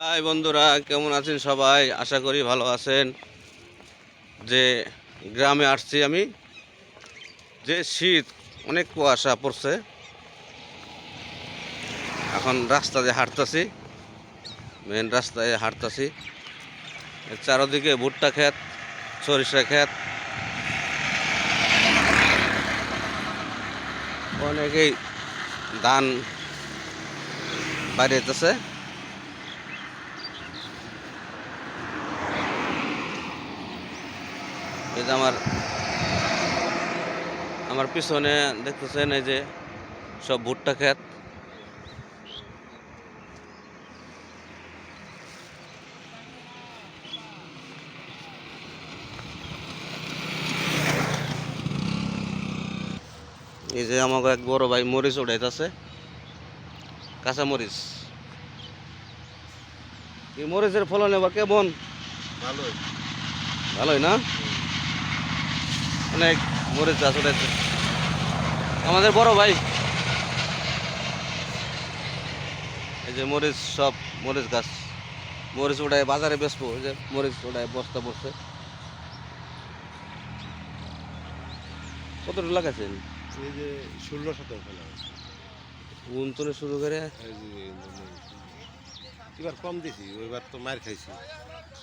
High বন্ধুরা, কেমন আছেন সবাই? আশা করি ভালো আছেন। যে গ্রামে আসছি আমি, যে শীত, অনেক কুয়াশা পড়ছে। এখন রাস্তা দিয়ে হাঁটতাছি মেন রাস্তায় হাঁটতাছি। চারদিকে ভুট্টা ক্ষেত, সরিষা ক্ষেত। অনেকেই ধান বাড়িতেছে যে আমার আমার পিছনে দেখতেছেন এই যে সব ভুট্টা ক্ষেত। এই যে আমাকে এক বড় ভাই মরিচ উঠাইতেছে কাঁচা মরিচ। এই মরিচের ফলন এবার কেমন? ভালোই। ভালোই না? অনেক গাছ উঠেছে আমাদের বড় ভাই। এই যে মরিচ সব মরিচ গাছ। মরিচ উঠায় বাজারে এই যে মরিচ উঠায় বস্তা পড়ছে কত লাগাইছেন? এই যে ষোলো শতক ফেলা উনতনে শুরু করে। এবার কম দিছি ওইবার তো মার খাইছি।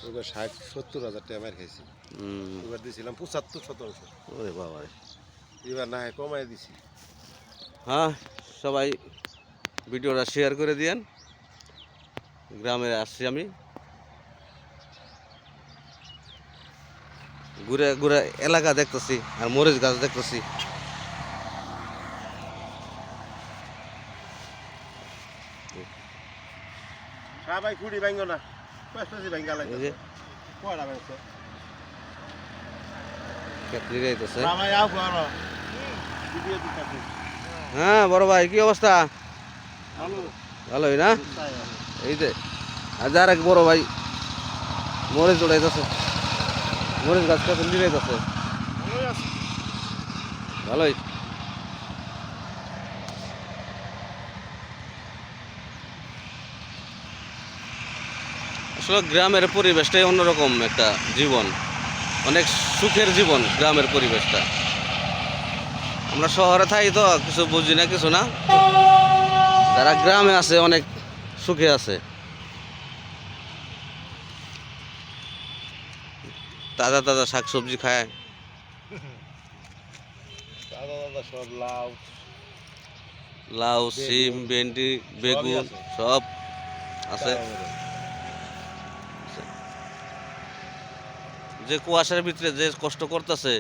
ওইবার ষাট সত্তর হাজার টাকা মার খাইছি। এবার দিয়েছিলাম পঁচাত্তর শতাংশ ওরে বাবা। এবার না হয় কমাই দিছি। হ্যাঁ সবাই ভিডিওটা শেয়ার করে দিয়েন। গ্রামে আসছি আমি। ঘুরে ঘুরে এলাকা দেখতেছি আর মরিচ গাছ দেখতেছি। সবাই কুড়ি ভাঙ্গ না। পাঁচ ভাঙ্গা লাগে কয়টা ভাঙছে? হ্যাঁ বড় ভাই কি অবস্থা? ভালো। ভালোই না? এই যে আর যার এক বড় ভাই মরিচ উড়াইতেছে মরিচ গাছ কেটলি যাইতেছে ভালোই। আসলে গ্রামের পরিবেশটাই অন্যরকম একটা জীবন। অনেক সুখের জীবন গ্রামের পরিবেশটা। আমরা শহরে থাকি তো কিছু বুঝি না কিছু না। যারা গ্রামে আছে অনেক সুখে আছে। তাজা তাজা শাকসবজি খায়। দাদা দাদা সব লাউ। লাউ সিম ভেন্ডি বেগুন সব আছে। যে কুয়াশার ভিতরে যে কষ্ট করতেছে